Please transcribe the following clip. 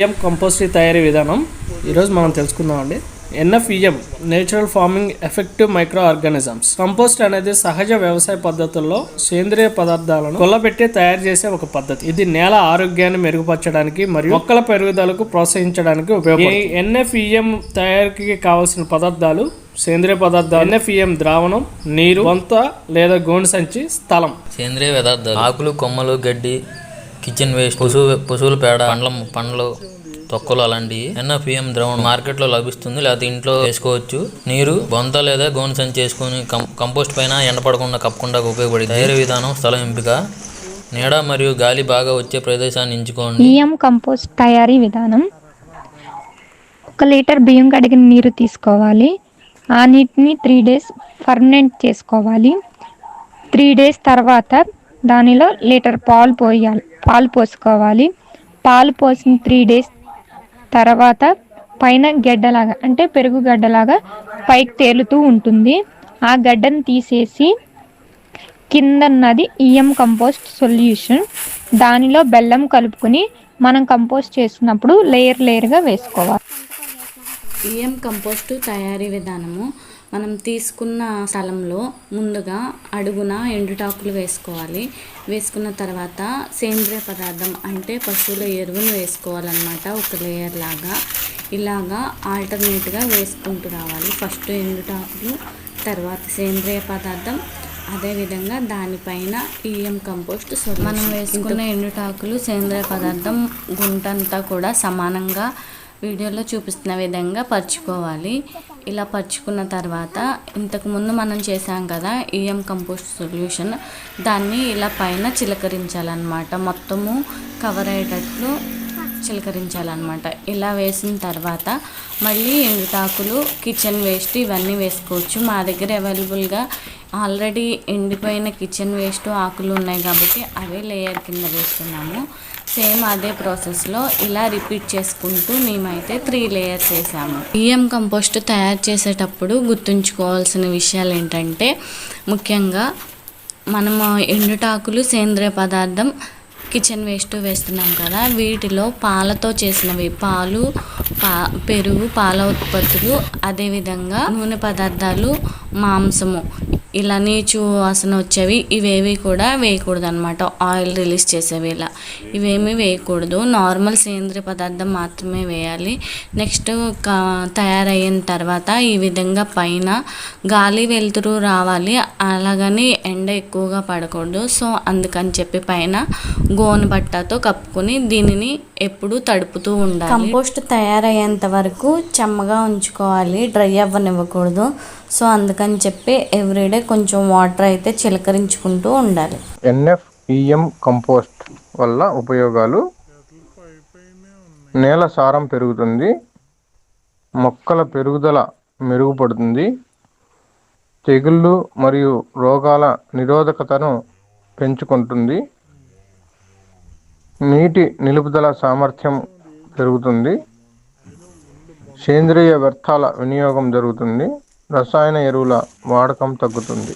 PM compost తయారీ విధానం. ఈరోజు మనం తెలుసుకుందామండి NFEM natural farming effective micro organisms compost అనేది సహజ వ్యవసాయ పద్ధతుల్లో సేంద్రియ పదార్థాలను కొల్లబెట్టి తయారు చేసే ఒక పద్ధతి. ఇది నేల ఆరోగ్యాన్ని మెరుగుపరచడానికి మరియు మొక్కల పెరుగుదలకు ప్రోత్సహించడానికి ఉపయోగపడుతుంది. ఈ ఎన్ఎఫ్ఈఎం తయారీకి కావాల్సిన పదార్థాలు సేంద్రియ పదార్థాలు ఎన్ఎఫ్ఈఎం ద్రావణం నీరు వంత లేదా గోను సంచి స్థలం. సేంద్రియ పదార్థాలు ఆకులు కొమ్మలు గడ్డి కిచెన్ వేస్ట్ పశువు పశువుల పేడ పండ్ల పండ్లు తొక్కలు అలాంటివి ఎన్ఎఫ్ఎం ద్రవణం మార్కెట్లో లభిస్తుంది. లేకపోతే ఇంట్లో వేసుకోవచ్చు. నీరు బొంత లేదా గోను సంచి చేసుకొని కం- కంపోస్ట్ పైన ఎండపడకుండా కప్పకుండా ఉపయోగపడింది తయారీ విధానం స్థలం ఎంపిక. నీడ మరియు గాలి బాగా వచ్చే ప్రదేశాన్ని ఎంచుకోండి. బియ్యం కంపోస్ట్ తయారీ విధానం. ఒక లీటర్ బియ్యం కడిగిన నీరు తీసుకోవాలి. ఆ నీటిని త్రీ డేస్ ఫర్మెంట్ చేసుకోవాలి. త్రీ డేస్ తర్వాత దానిలో లీటర్ పాలు పోయాలి. పాలు పోసుకోవాలి. పాలు పోసిన త్రీ డేస్ తర్వాత పైన గడ్డలాగా అంటే పెరుగు గడ్డలాగా పైకి తేలుతూ ఉంటుంది. ఆ గడ్డను తీసేసి కిందన్నది ఈఎం కంపోస్ట్ సొల్యూషన్ దానిలో బెల్లం కలుపుకొని మనం కంపోస్ట్ చేసినప్పుడు లేయర్ లేయర్గా వేసుకోవాలి. ఈఎం కంపోస్టు తయారీ విధానము మనం తీసుకున్న స్థలంలో ముందుగా అడుగున ఎండుటాకులు వేసుకోవాలి. వేసుకున్న తర్వాత సేంద్రియ పదార్థం అంటే పశువుల ఎరువును వేసుకోవాలన్నమాట ఒక లేయర్ లాగా. ఇలాగా ఆల్టర్నేట్గా వేసుకుంటూ రావాలి. ఫస్ట్ ఎండుటాకులు తర్వాత సేంద్రియ పదార్థం అదేవిధంగా దానిపైన ఈఎం కంపోస్ట్ సొల్యూషన్. మనం వేసుకున్న ఎండుటాకులు సేంద్రియ పదార్థం గుంటంతా కూడా సమానంగా వీడియోలో చూపిస్తున్న విధంగా పరుచుకోవాలి. ఇలా పరుచుకున్న తర్వాత ఇంతకుముందు మనం చేసాం కదా ఈఎం కంపోస్ట్ సొల్యూషన్ దాన్ని ఇలా పైన చిలకరించాలన్నమాట. మొత్తము కవర్ అయ్యేటట్లు చిలకరించాలన్నమాట. ఇలా వేసిన తర్వాత మళ్ళీ ఎండుటాకులు కిచెన్ వేస్ట్ ఇవన్నీ వేసుకోవచ్చు. మా దగ్గర అవైలబుల్గా ఆల్రెడీ ఎండిపోయిన కిచెన్ వేస్ట్ ఆకులు ఉన్నాయి కాబట్టి అవే లేయర్ కింద వేస్తున్నాము. సేమ్ అదే ప్రాసెస్లో ఇలా రిపీట్ చేసుకుంటూ మేమైతే త్రీ లేయర్స్ వేసాము బియ్యం కంపోస్ట్ తయారు చేసేటప్పుడు గుర్తుంచుకోవాల్సిన విషయాలు ఏంటంటే ముఖ్యంగా మనము ఎండుటాకులు సేంద్రియ పదార్థం కిచెన్ వేస్ట్ వేస్తున్నాం కదా. వీటిలో పాలతో చేసినవి పాలు పా పెరుగు పాల ఉత్పత్తులు అదేవిధంగా నూనె పదార్థాలు మాంసము. ఇలా నీచు వాసన వచ్చేవి ఇవేవి కూడా వేయకూడదు అనమాట ఆయిల్ రిలీజ్ చేసేవి ఇలా ఇవేమీ వేయకూడదు. నార్మల్ సేంద్రియ పదార్థం మాత్రమే వేయాలి. నెక్స్ట్ తయారయిన తర్వాత ఈ విధంగా పైన గాలి వెలుతురు రావాలి. అలాగని ఎండ ఎక్కువగా పడకూడదు. సో అందుకని చెప్పి పైన గోను బట్టతో కప్పుకొని దీనిని ఎప్పుడు తడుపుతూ ఉండాలి. కంపోస్ట్ తయారయ్యేంత వరకు చెమ్మగా ఉంచుకోవాలి. డ్రై అవ్వనివ్వకూడదు. సో అందుకని చెప్పి ఎవ్రీడే కొంచెం వాటర్ అయితే చిలకరించుకుంటూ ఉండాలి. ఎన్ఎఫ్ఈఎం కంపోస్ట్ వల్ల ఉపయోగాలు? నేల సారం పెరుగుతుంది. మొక్కల పెరుగుదల మెరుగుపడుతుంది. తెగుళ్ళు మరియు రోగాల నిరోధకతను పెంచుకుంటుంది. నీటి నిలుపుదల సామర్థ్యం పెరుగుతుంది. సేంద్రియ వ్యర్థాల వినియోగం జరుగుతుంది. రసాయన ఎరువుల వాడకం తగ్గుతుంది.